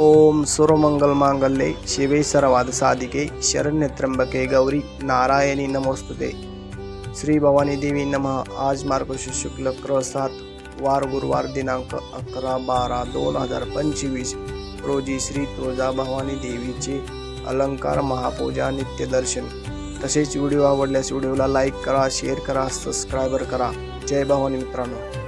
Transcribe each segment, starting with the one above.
ओम सुरमंगल मांगल्ये शिवे सर्वाद साधिके शरण्य त्र्यंबके गौरी नारायणी नमोस्तुते श्री भवानी देवी नमः आज मार्गशीर्ष शुक्ल क्रय सात वार गुरुवार दिनांक अकरा बारा दोन हजार पंचवीस रोजी श्री तुळजा भवानी देवीचे अलंकार महापूजा नित्यदर्शन तसेच व्हिडिओ आवडल्यास व्हिडिओला लाईक करा शेअर करा सबस्क्रायबर करा जय भवानी मित्रांनो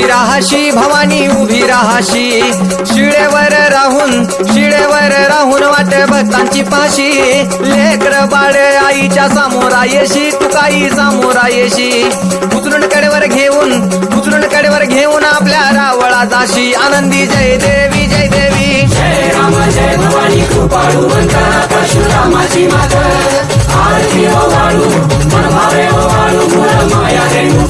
उभी राहाशी भवानी उभी राहाशी. शिळेवर राहून शिळेवर राहून वाट भक्तांची पाशी. लेकर बाळ आईच्या समोरा येशी तुकाई समोरा येशी उचलून कडेवर घेऊन उचलून कडेवर घेऊन आपल्या रावळा जाशी. आनंदी जय देवी जय देवी. जय राम जय भवानी कृपाळू परशुरामाची माता. आरती ओ वाळू मन माया रेणू.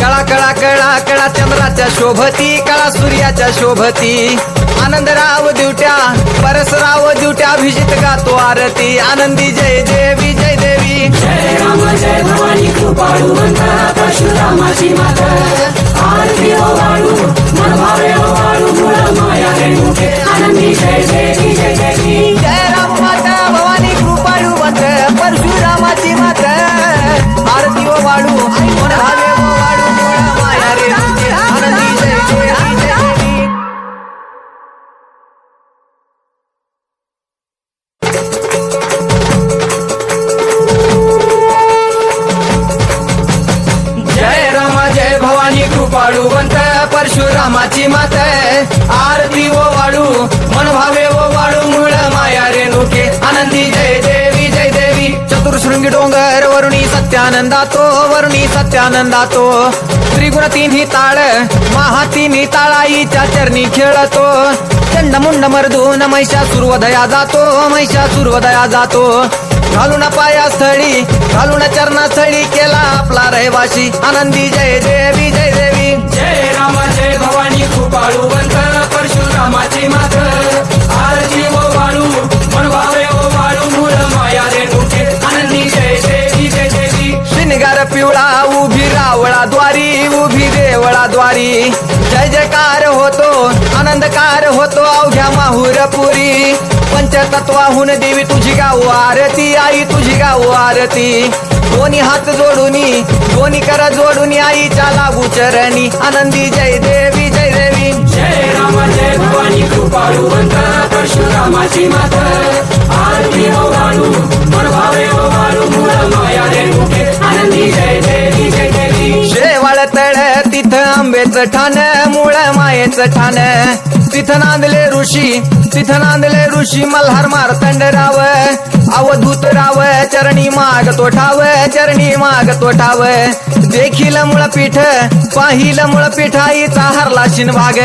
कळा कळा कळा कळा चंद्राच्या शोभती कळा सूर्याच्या शोभती. आनंदराव दिवट्या परसराव दिवट्या अभिजित गातो आरती. आनंदी जय देवी जय देवी. जय राम जय भवानी परशुरामाची आरती आनंदी जय जय देवी भगवंत परशुरामाची मात आरती ओ वाडू मन भावे ओ वाडू मूळ माया रेणुके. आनंदी जय देवी जय देवी. चतुर्शृंगी डोंगर वरुणी सत्यानंदातो वरुणी सत्यानंदातो. त्रिगुण तिन्ही ताळ महा तिन्ही ताळाईच्या चरणी खेळतो. चंड मुंड मर्दून महिषा सुरवदया जातो महिषा सुरवदया जातो. घालून पाया स्थळी घालून चरणा स्थळी केला आपला रहिवाशी आनंदी जय देवी जय देवी. जय राम जय भवानी कृपाळू कृपाळूवंत परशुरामाची मात आरती ओ वाळू मन भावे ओ वाळू मूळ माया रेणुके आनंदी जय देवी जय देवी शिनगार पिवळा उभी रावळा द्वारी उभी देवळा द्वारी जय जयकार होतो आनंदकार होतो अवघ्या माहुरपुरी. पंचतत्वाहून देवी तुझी गाव आरती आई तुझी गाव आरती. दोन्ही हात जोडूनी दोन्ही कर जोडूनी आईच्या लागू चरणी. आनंदी जय देवी जय देवी. जय राम जय भवानी कृपाळूवंत परशुरामाची मात. आरती वाळू मूळ माया रेणुके आनंदी जय देवी जय देवी. शेवाळ तळ तिथं आंबेच ठाण मुळ मायेचं ठाण. तिथं नांदले ऋषी तिथं नांदले ऋषी मल्हार मारतंड राव अवधूत राव चरणी माग तो ठाव चरणी माग तो ठाव देखील मुळपीठ पाहिलं मुळपीठाईचा हरला शिनभाग.